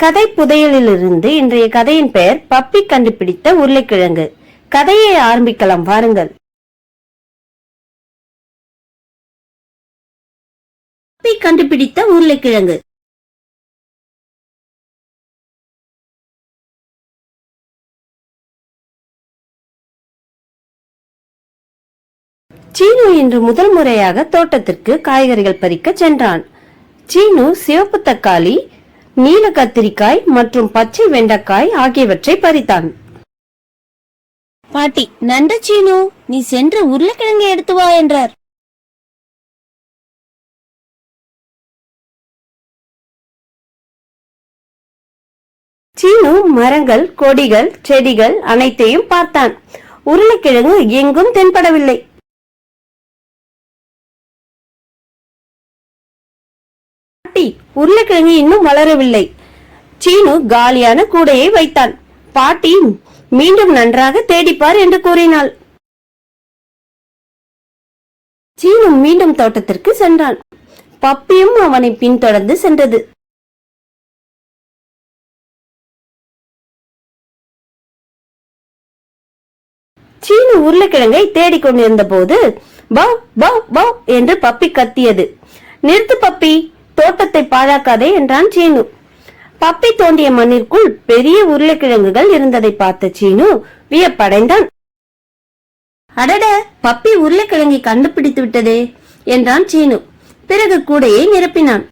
கதை புதையலிலிருந்து இன்றைய கதையின் பெயர் பப்பி கண்டுபிடித்த உருளைக்கிழங்கு. கதையை ஆரம்பிக்கலாம் வாருங்கள். பப்பி கண்டுபிடித்த உருளைக்கிழங்கு. சீனு இன்று முதல் முறையாக தோட்டத்திற்கு காய்கறிகள் பறிக்க சென்றான். சீனு சிவப்பு தக்காளி நீல கத்திரிக்காய் மற்றும் பச்சை வெண்டைக்காய் ஆகியவற்றை பறித்தான். பாட்டி நன்ற சீனு. நீ சென்று உருளைக்கிழங்கை எடுத்து வா என்றார். சீனு மரங்கள் கொடிகள் செடிகள் அனைத்தையும் பார்த்தான். உருளைக்கிழங்கு எங்கும் தென்படவில்லை. பாட்டி உருளைக்கிழங்கு இன்னும் வளரவில்லை. சீனு காலியான கூடையை வைத்தான். பாட்டி மீண்டும் நன்றாக தேடிப்பார் என்று கூறினாள். சீனு மீண்டும் தோட்டத்திற்கு சென்றான். பப்பியும் அவனை பின்தொடர்ந்து சென்றது. சீனு உருளைக்கிழங்கை தேடிக் கொண்டிருந்த போது பவ் பவ் பவ் என்று பப்பி கத்தியது. நிறுத்து பப்பி தோட்டத்தை பாழாக்காதே என்றான் சீனு. பப்பி தோண்டிய மண்ணிற்குள் பெரிய உருளைக்கிழங்குகள் இருந்ததை பார்த்த சீனு வியப்படைந்தான். அடட பப்பி உருளைக்கிழங்கை கண்டுபிடித்து விட்டதே என்றான் சீனு. பிறகு கூடையை நிரப்பினான்.